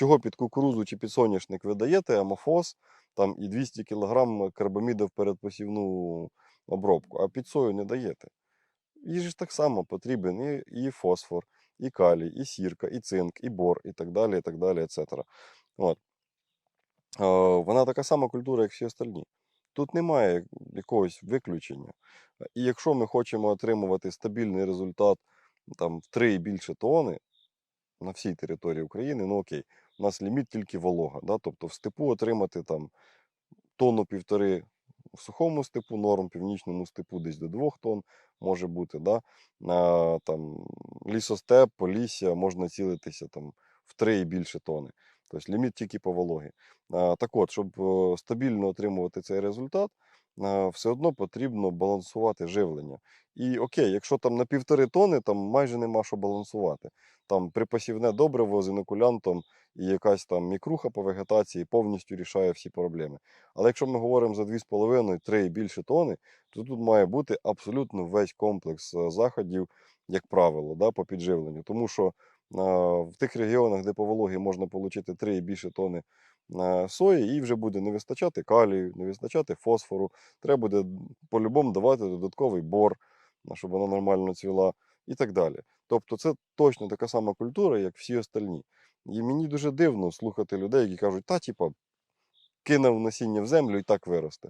чого під кукурузу чи під соняшник ви даєте амофос там, і 200 кг карбаміда в передпосівну обробку, а під сою не даєте. Їй ж так само потрібен і, і фосфор, і калій, і сірка, і цинк, і бор, і так далі, і так далі, etc. От. Вона така сама культура, як всі остальні. Тут немає якогось виключення. І якщо ми хочемо отримувати стабільний результат там, в 3 і більше тони на всій території України, ну окей, у нас ліміт тільки волога. Да? Тобто в степу отримати там тонну півтори в сухому степу, норм, північному степу десь до 2 тонн може бути. Да? А, там, лісостеп, полісся можна цілитися там, в 3 і більше тони. Тобто ліміт тільки по вологі. Так от, щоб е, стабільно отримувати цей результат, все одно потрібно балансувати живлення. І окей, якщо там на півтори тони, там майже нема що балансувати. Там припасівне добриво з інокулянтом і якась там мікруха по вегетації повністю рішає всі проблеми. Але якщо ми говоримо за 2,5-3 і більше тони, то тут має бути абсолютно весь комплекс е, заходів, як правило, да, по підживленню. Тому що в тих регіонах, де по вологі можна отримати 3 і більше тони е, сої, їй вже буде не вистачати калію, не вистачати фосфору. Треба буде по-любому давати додатковий бор, щоб вона нормально цвіла і так далі. Тобто це точно така сама культура, як всі остальні. І мені дуже дивно слухати людей, які кажуть, та, типа, кинув насіння в землю і так виросте.